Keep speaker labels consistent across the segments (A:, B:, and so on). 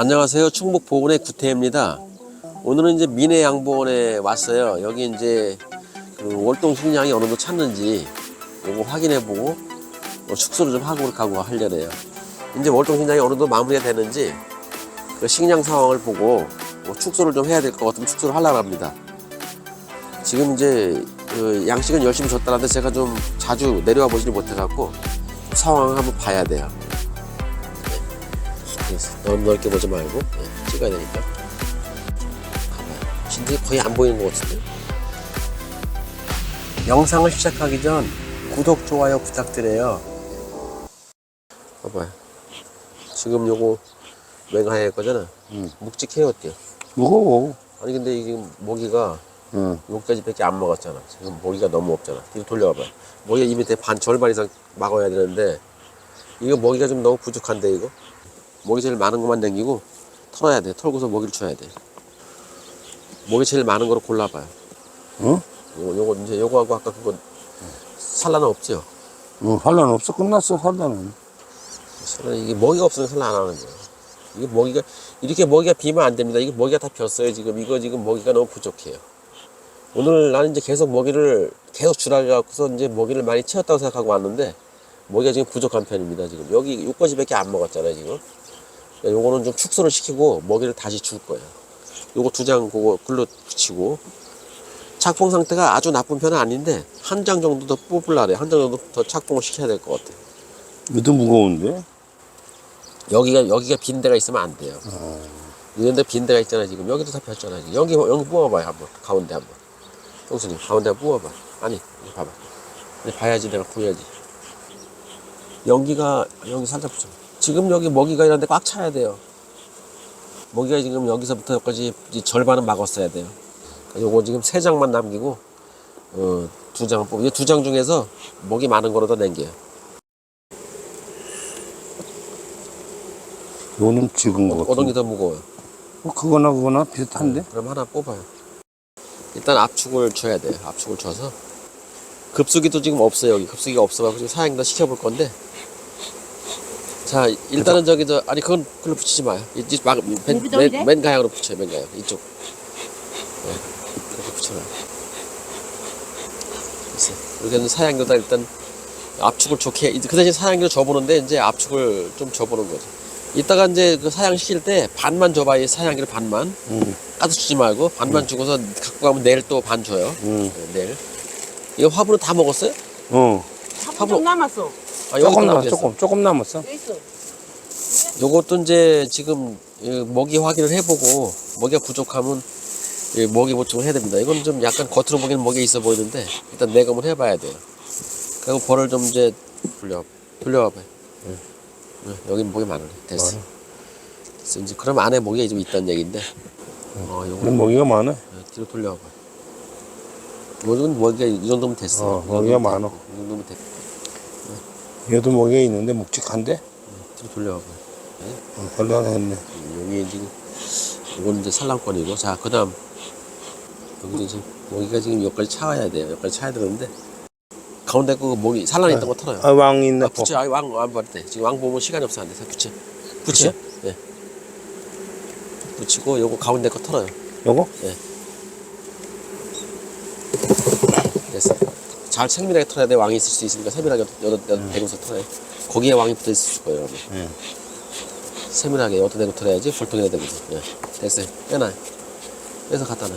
A: 안녕하세요. 충북 보건의 구태입니다. 오늘은 이제 민해 양보원에 왔어요. 여기 이제 그 월동 식량이 어느 정도 찼는지 요거 확인해보고 뭐 축소를 좀 하고 가고 하려네요. 이제 월동 식량이 어느 정도 마무리가 되는지 그 식량 상황을 보고 뭐 축소를 좀 해야 될 것 같으면 축소를 하려고 합니다. 지금 이제 그 양식은 열심히 줬다는데 제가 좀 자주 내려와 보지는 못해갖고 상황을 한번 봐야 돼요. 너무 넓게 보지 말고 네, 찍어야 되니까 가봐요. 진짜 거의 안 보이는 것 같은데. 영상을 시작하기 전 구독, 좋아요 부탁드려요. 봐봐요. 지금 요거 맹하의 거잖아.
B: 응.
A: 묵직해요, 어때요?
B: 무거워.
A: 아니 근데 이게 모기가
B: 응.
A: 여기까지 밖에 안 먹었잖아. 지금 모기가 너무 없잖아. 뒤로 돌려봐봐요. 모기가 이미 대반 절반 이상 막아야 되는데 이거 모기가 좀 너무 부족한데 이거 모기 제일 많은 것만 남기고 털어야 돼. 털고서 모기를 쳐야 돼. 모기 제일 많은 거로 골라봐요.
B: 응?
A: 요거, 요거 이제 요거하고 아까 그거 산란은 없죠.
B: 응, 산란 없어. 끝났어, 산란은.
A: 산란 이게 모기가 없으면 산란 안 하는 거예요. 이게 모기가 이렇게 모기가 비면 안 됩니다. 이게 모기가 다 폈어요. 지금 이거 지금 모기가 너무 부족해요. 오늘 나는 이제 계속 모기를 계속 줄여갖고서 이제 모기를 많이 채웠다고 생각하고 왔는데 모기가 지금 부족한 편입니다. 지금 여기 요까지밖에 안 먹었잖아요. 지금 요거는 좀 축소를 시키고 먹이를 다시 줄 거예요. 요거 두 장 그거 글로 붙이고 착봉 상태가 아주 나쁜 편은 아닌데 한 장 정도 더 뽑으려래. 한 장 정도 더 착봉을 시켜야 될 것 같아요.
B: 이것도 무거운데?
A: 여기가 여기가 빈 데가 있으면 안 돼요. 이런데 빈 데가 있잖아 지금 여기도 다 폈잖아. 지금. 여기 여기 뽑아봐요 한번 가운데 한번. 형수님 가운데 한번 뽑아봐. 아니 봐봐. 봐야지 내가 보여야지. 연기가 여기 살짝 붙여. 지금 여기 먹이가 이런데 꽉 차야 돼요. 먹이가 지금 여기서부터 여기까지 절반은 막았어야 돼요. 요거 지금 세 장만 남기고 어, 두 장을 뽑. 이 두 장 중에서 먹이 많은 거로 더 남겨요.
B: 요는 적은 거 같아.
A: 게더 무거워요?
B: 어, 그거나 그거나 비슷한데?
A: 그럼 하나 뽑아요. 일단 압축을 줘야 돼요. 압축을 줘서 급수기도 지금 없어요. 여기 급수기가 없어가지고 지금 사양도 시켜볼 건데. 자 일단은 저기 저 아니 그건 글로 붙이지 마요. 막 맨, 가양으로 붙여요. 맨 가양 이쪽. 네, 그렇게 붙여놔요. 됐어요. 이렇게는 사양도다 일단 압축을 좋게 이제 그 대신 사양기로 줘보는데 이제 압축을 좀 줘보는 거죠. 이따가 이제 그 사양 시킬 때 반만 줘봐요. 사양기를 반만.
B: 응.
A: 가득 주지 말고 반만 주고서 갖고 가면 내일 또 반 줘요.
B: 응.
A: 네, 내일. 이거 화분은 다 먹었어요?
B: 어.
C: 한좀 남았어.
A: 아, 여기 또
B: 조금 남았어. 조금, 조금 남았어.
C: 여기 있어.
A: 요것도 이제 지금 이 먹이 확인을 해보고 먹이가 부족하면 이 먹이 보충을 해야 됩니다. 이건 좀 약간 겉으로 보기에는 먹이 있어 보이는데 일단 내검을 해봐야 돼요. 그리고 벌을 좀 이제 돌려 돌려와봐요. 네, 여긴 먹이 많으네. 됐어.
B: 많아.
A: 됐어. 이제 그럼 안에 먹이가 좀 있다는 얘기인데. 어, 요거
B: 먹이가 많아.
A: 네, 뒤로 돌려와봐. 요즘 먹이가 이 정도면 됐어.
B: 어,
A: 이
B: 먹이가 많아.
A: 됐- 이 정도면 됐.
B: 얘도 먹이가 있는데 묵직한데?
A: 뒤로 돌려와봐.
B: 어, 별로 안 했네.
A: 여기 지금 이건 이제 산란권이고 자 그 다음 여기도 지금 모기가 지금 여기까지 차와야 돼요. 여기까지 차야 되는데 가운데 그 모기 산란 있던 거 털어요.
B: 아, 왕 있네.
A: 아, 붙여. 아, 왕안 받을 때 지금 왕 보면 시간이 없어 안 돼. 붙여. 붙여. 예. 붙이고 요거 가운데 거 털어요.
B: 요거?
A: 됐어. 잘 세밀하게 털어야 돼. 왕이 있을 수 있으니까 세밀하게 여덟 여덟 대고서 털어요. 거기에 왕이 붙어 있을 거예요. 그러면.
B: 응.
A: 세밀하게 여덟 대고 털어야지 볼통에 대고서. 예. 됐어요. 빼놔요. 빼서 갖다 놔.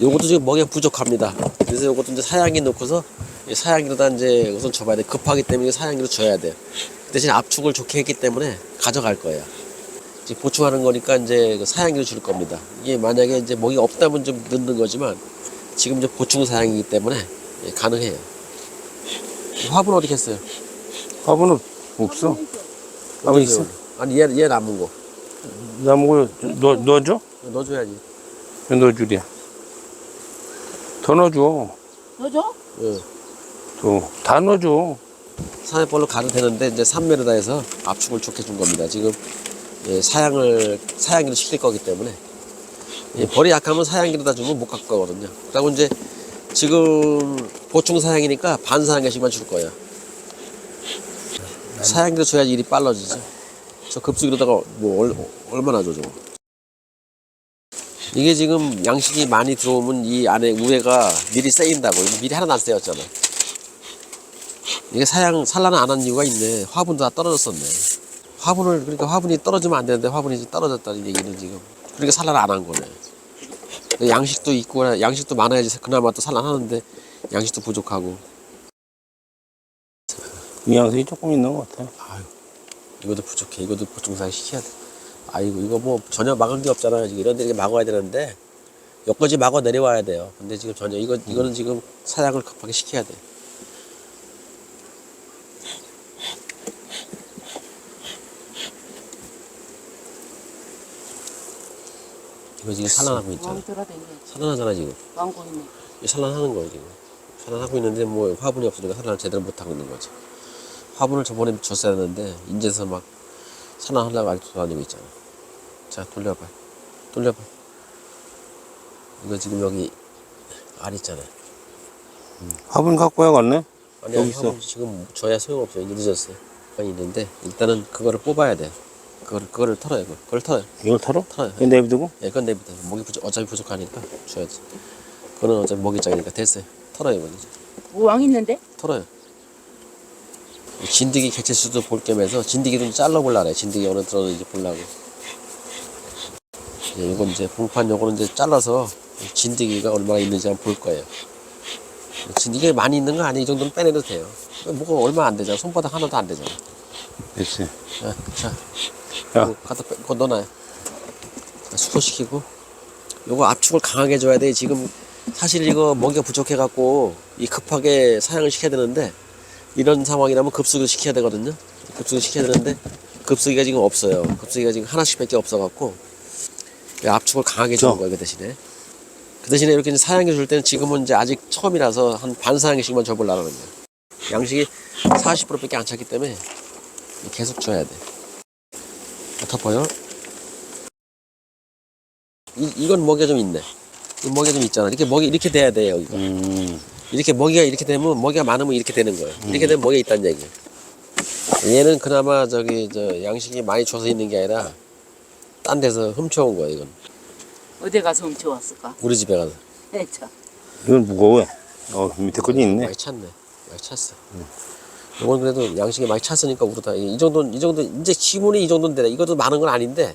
A: 요것도 지금 먹이 부족합니다. 그래서 요것도 이제 사양기 넣고서 이 사양기로다 이제 우선 줘봐야 돼. 급하기 때문에 사양기로 줘야 돼요. 그 대신 압축을 좋게 했기 때문에 가져갈 거예요. 이제 보충하는 거니까 이제 그 사양기로 줄 겁니다. 이게 만약에 이제 먹이 없다면 좀 넣는 거지만 지금 이제 보충 사양이기 때문에 예, 가능해요. 화분 어디 겠어요?
B: 화분은 없어. 화분 있어?
A: 아니 얘, 얘 남은 거
B: 나무고 넣, 넣어줘?
A: 넣어줘야지.
B: 넣어주랴. 더 넣어줘.
C: 넣어줘?
A: 예.
B: 또, 다 넣어줘.
A: 산에벌로 가도 되는데 이제 3m다 해서 압축을 좋게 준 겁니다. 지금 예, 사양을 사양기로 시킬 거기 때문에 예, 벌이 약하면 사양기로다 주면 못 갖고 가거든요. 그리고 이제 지금 보충 사양이니까 반 사양개씩만 줄 거예요. 사양기로 줘야지 일이 빨라지죠. 저 급수기로다가 뭐 얼, 얼마나 줘 저거. 이게 지금 양식이 많이 들어오면 이 안에 우회가 미리 쌓인다고. 미리 하나도 안 쌓였잖아. 이게 사양 산란을 안 한 이유가 있네. 화분도 다 떨어졌었네. 화분을 그러니까 화분이 떨어지면 안 되는데 화분이 떨어졌다는 얘기는 지금. 그러니까 산란을 안 한 거네. 양식도 있고 양식도 많아야지 그나마 또 산란하는데 양식도 부족하고.
B: 영양성이 조금 있는 것 같아.
A: 아유 이것도 부족해. 이것도 보충상 시켜야 돼. 아이고 이거 뭐 전혀 막은 게 없잖아요. 지금 이런 데 이렇게 막아야 되는데 여기까지 막아 내려와야 돼요. 근데 지금 전혀 이거 이거는 지금 사양을 급하게 시켜야 돼 이거 지금 산란하고 있잖아. 산란하잖아 지금.
C: 왕고 있네.
A: 이 산란하는 거예요 지금. 산란하고 있는데 뭐 화분이 없으니까 산란을 제대로 못하고 있는 거지. 화분을 저번에 줬어야 하는데 인제서 막 산란하려고 아직도 돌아다니고 있잖아. 자 돌려봐. 돌려봐. 이거 지금 여기 알 있잖아.
B: 화분 갖고 와갔네?
A: 아니 여기
B: 있어.
A: 화분 지금 줘야 소용없어요. 이제 늦었어요. 많이 있는데 일단은 그거를 뽑아야 돼 그거를 그거를 털어요 그거. 그걸 털어요
B: 이걸 털어?
A: 털어요
B: 이거 내비두고?
A: 예, 그건 내비둬 목이 부족, 어차피 부족하니까 줘야지 그거는 어차피 먹이장이니까 됐어요 털어요 이제
C: 뭐왕 있는데?
A: 털어요. 진드기 개체수도 볼 겸해서 진드기 좀 잘라볼라 그래. 진드기 어느 보려고. 이제 이건 이제 봉판 요거는 이제 잘라서 진드기가 얼마나 있는지 한번 볼 거예요. 진드기가 많이 있는 거 아니에요. 이 정도는 빼내도 돼요. 뭐가 얼마 안 되잖아. 손바닥 하나도 안 되잖아.
B: 됐지.
A: 자, 자,
B: 야.
A: 갖다 넣어놔요. 자, 수소시키고, 요거 압축을 강하게 줘야 돼. 지금 사실 이거 먹이가 부족해갖고 이 급하게 사양을 시켜야 되는데 이런 상황이라면 급수기를 시켜야 되거든요. 급수기 시켜야 되는데 급수기가 지금 없어요. 급수기가 지금 하나씩밖에 없어갖고 이 압축을 강하게 주는
B: 저.
A: 거예요. 그 대신에. 그 대신에 이렇게 사양해 줄 때는 지금은 이제 아직 처음이라서 한 반 사양씩만 줘보려는 거예요. 양식이 40%밖에 안 찼기 때문에 계속 줘야 돼. 덮어요. 이, 이건 먹이가 좀 있네. 이 먹이가 좀 있잖아. 이렇게 먹이 이렇게 돼야 돼 여기가.
B: 음.
A: 이렇게 먹이가 이렇게 되면 먹이가 많으면 이렇게 되는 거예요. 이렇게 되면 먹이가 있다는 얘기예요. 얘는 그나마 저기 저 양식이 많이 줘서 있는 게 아니라 딴 데서 훔쳐온 거야 이건.
C: 어디 가서 훔쳐왔을까?
A: 우리 집에 가서.
C: 네, 참.
B: 이건 무거워. 어, 밑에 거지 있네.
A: 많이 찼네. 많이 찼어. 이건 그래도 양식이 많이 찼으니까 우리다. 이 정도 이 정도 이제 기본이 이 정도인데 이것도 많은 건 아닌데.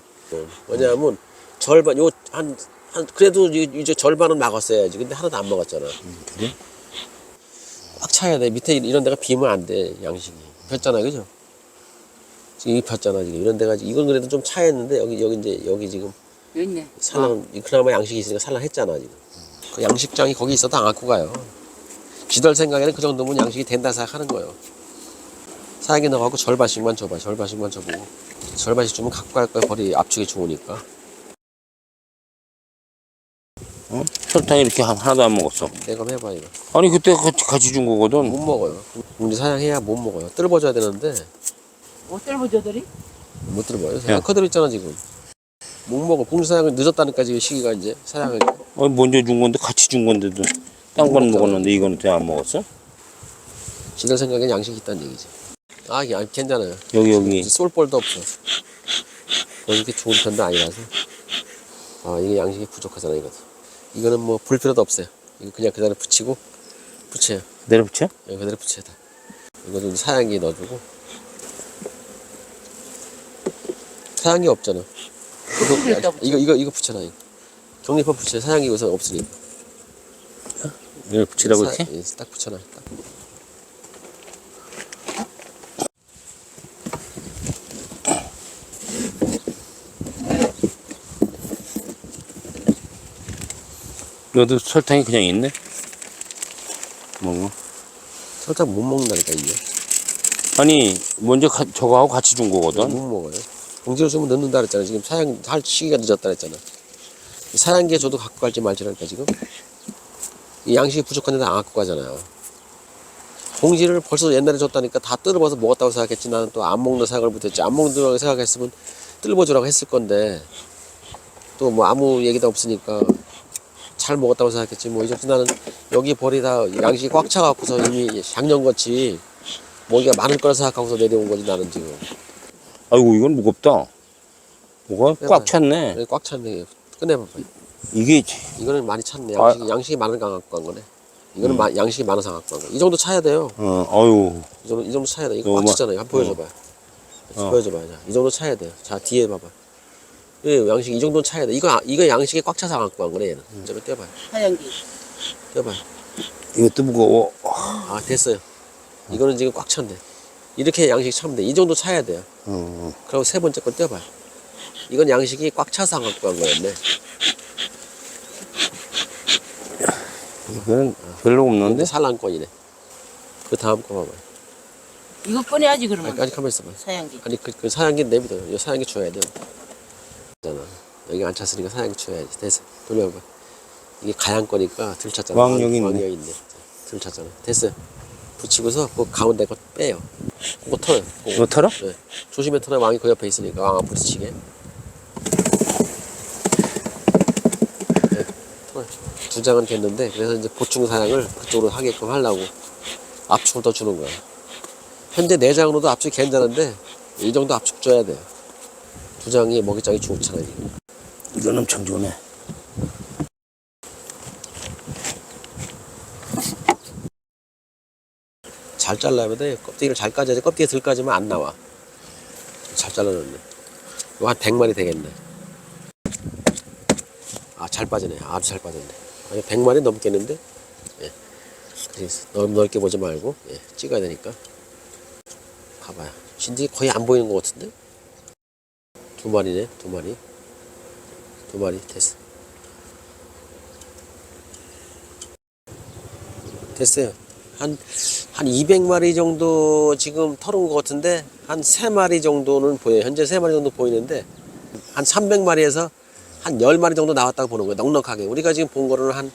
A: 왜냐하면 절반 요 한 한 그래도 이- 이제 절반은 막았어야지. 근데 하나도 안 먹었잖아.
B: 그래?
A: 꽉 차야 돼. 밑에 이런 데가 비면 안 돼. 양식이. 폈잖아, 그죠? 지금 이 폈잖아, 지금 이런 데가 이건 그래도 좀 차였는데 여기 여기 이제 여기 지금
C: 여기 있네.
A: 산란 그나마 양식이 있으니까 산란했잖아 지금. 그 양식장이 거기 있어도 안 갖고 가요. 지들 생각에는 그 정도면 양식이 된다 생각하는 거예요. 사양에 넣어갖고 절반씩만 줘봐. 절반씩만 줘보고 절반씩 주면 갖고 갈 거야. 버리 압축이 좋으니까.
B: 어? 설탕 이렇게 한- 하나도 안 먹었어.
A: 내가 해봐 이거.
B: 아니, 그때 같이, 같이 준 거거든.
A: 못 먹어요. 우리 사양해야 못 먹어요. 뜰어줘야 되는데
C: 못 들보저들이?
A: 못 들어봐요.
B: 야.
A: 커들 있잖아 지금. 못 먹어. 공주 사양을 늦었다니까 지금 시기가 이제 사양을.
B: 어, 먼저 준 건데, 같이 준 건데도. 딴 거는 먹었는데, 이거는 왜 안 먹었어?
A: 지들 생각엔 양식이 있다는 얘기지. 아, 이게 안- 괜찮아요.
B: 여기, 여기.
A: 쏠볼도 없어. 이렇게 좋은 편도 아니라서. 아, 이게 양식이 부족하잖아, 이것도. 이거는 뭐, 볼 필요도 없어요. 이거 그냥 그대로 붙이고, 붙여요.
B: 내려붙여?
A: 이거 그대로 붙여야 돼. 이것도 이제 사양기 넣어주고. 사양기 없잖아. 이거,
C: 붙여.
A: 이거, 이거, 이거 붙여놔. 이거. 경리판 붙여요. 사양기 여기서 없으니까.
B: 내려붙이라고
A: 사-
B: 이렇게?
A: 예, 딱 붙여놔. 딱.
B: 너도 설탕이 그냥 있네? 먹어.
A: 설탕 못 먹는다니까, 이게.
B: 아니, 먼저 가, 저거하고 같이 준 거거든.
A: 못 먹어요. 봉지로 주면 넣는다 그랬잖아. 지금 사양 할 시기가 늦었다 그랬잖아. 사양기에 줘도 갖고 갈지 말지라니까 지금. 이 양식이 부족한데도 안 갖고 가잖아요. 봉지를 벌써 옛날에 줬다니까 다 뜯어봐서 먹었다고 생각했지 나는 또 안 먹는 생각을 못했지 안 먹는다고 생각했으면 뜯어보주라고 했을 건데 또 뭐 아무 얘기도 없으니까 잘 먹었다고 생각했지 뭐 이제 나는 여기 버리다 양식이 꽉 차갖고서 이미 작년같이 먹이가 많을 거라 생각하고서 내려온 거지 나는 지금
B: 아이고 이건 무겁다. 뭐가
A: 빼봐요.
B: 꽉 찼네.
A: 여기 꽉 찼네. 꺼내봐봐.
B: 이게
A: 이거는 많이 찼네.
B: 아.
A: 양식이, 양식이 많은 거 갖고 간 거네. 이거는 마- 양식이 많아서 갖고 간 거. 이 정도 차야 돼요.
B: 어 어유
A: 이 정도, 이 정도 차야 돼. 이거 꽉
B: 마-
A: 찼잖아요. 한번 보여줘봐요.
B: 어.
A: 보여줘봐요. 자, 이 정도 차야 돼요. 자, 뒤에 봐봐. 예, 양식 이 정도는 차야 돼. 이거, 아- 이거 양식이 꽉 차서 갖고 간 거네, 얘는. 저거 떼봐요.
C: 사양기.
A: 떼봐요.
B: 이것도 무거워.
A: 아, 됐어요. 이거는 지금 꽉 찼네. 이렇게 양식이 차면 돼. 이 정도 차야 돼요.
B: 어.
A: 그리고 세 번째 건 떼봐요. 이건 양식이 꽉 차서 안 갖고 간 거였네.
B: 이거는 별로 없는데.
A: 산란권이네. 그 다음 거 봐봐요.
C: 이거 꺼내야지 그러면.
A: 아직, 아직 가만 있어봐.
C: 사양기.
A: 아니 그, 그 사양기 내비둬요. 이 사양기 줘야 돼요. 잖아. 여기 안 찼으니까 사양기 줘야지. 됐어. 돌려봐. 이게 가양 거니까 들 찼잖아.
B: 왕 여기 있네.
A: 왕 여기 있네. 들 찼잖아. 됐어요. 붙이고서 그 가운데 거 빼요. 그거 털어요. 그거.
B: 이거 털어?
A: 네. 조심해 털어. 왕이 그 옆에 있으니까 왕안 부딪히게. 네. 털어요. 두 장은 됐는데 그래서 이제 보충 사양을 그쪽으로 하게끔 하려고 압축을 더 주는 거야. 현재 네 장으로도 압축이 괜찮은데 이 정도 압축 줘야 돼요. 두 장이 먹이장이 좋잖아요.
B: 이건 엄청 좋네.
A: 잘 잘라야 돼. 껍데기를 잘 까져야 돼. 껍데기 들 까지면 안 나와. 잘 잘라놨네. 이거 한 100마리 되겠네. 아, 잘 빠지네. 아주 잘 빠졌네. 아니, 100마리 넘겠는데? 예. 그래서 넓게 보지 말고, 예. 찍어야 되니까. 봐봐요. 진짜 거의 안 보이는 것 같은데? 두 마리네, 두 마리. 두 마리 됐어. 됐어요. 한, 한 200마리 정도 지금 털은 것 같은데, 한 3마리 정도는 보여요. 현재 3마리 정도 보이는데, 한 300마리에서 한 10마리 정도 나왔다고 보는 거예요. 넉넉하게. 우리가 지금 본 거는 한,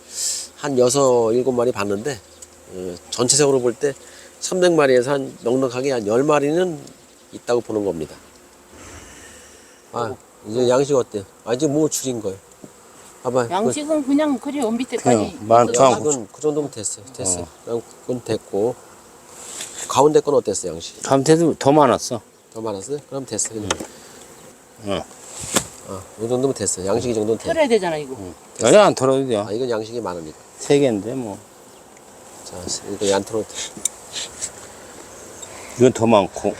A: 한 6, 7마리 봤는데, 어, 전체적으로 볼 때 300마리에서 한 넉넉하게 한 10마리는 있다고 보는 겁니다. 아, 이제 양식 어때요? 아, 이제 뭐 줄인 거예요? 봐봐.
C: 양식은 그 냥 그래 온 밑에까지.
B: 그냥 만-
A: 그건 그 정도면 됐어요. 됐어요. 그럼 그건 됐고 가운데 건 어땠어요, 양식?
B: 다음태도 더 많았어.
A: 더 많았어요? 그럼 됐어. 그냥.
B: 응.
A: 어, 이 정도면 됐어. 양식 이 정도는 돼.
C: 털어야 되잖아 이거.
B: 아니 안 털어도 돼요.
A: 아, 이건 양식이 많으니까.
B: 세 개인데 뭐.
A: 자, 이거 안 털어도 돼.
B: 이건 더 많고.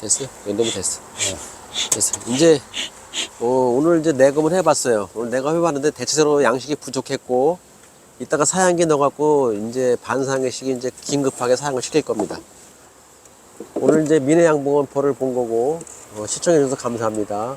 A: 됐어? 이 정도면 됐어. 됐어. 이제 어, 오늘 이제 내검을 해봤어요. 오늘 내검 해봤는데 대체적으로 양식이 부족했고 이따가 사양기 넣어갖고 이제 반상회씩 이제 긴급하게 사양을 시킬 겁니다. 오늘 이제 민해양봉원포를 본 거고 어, 시청해주셔서 감사합니다.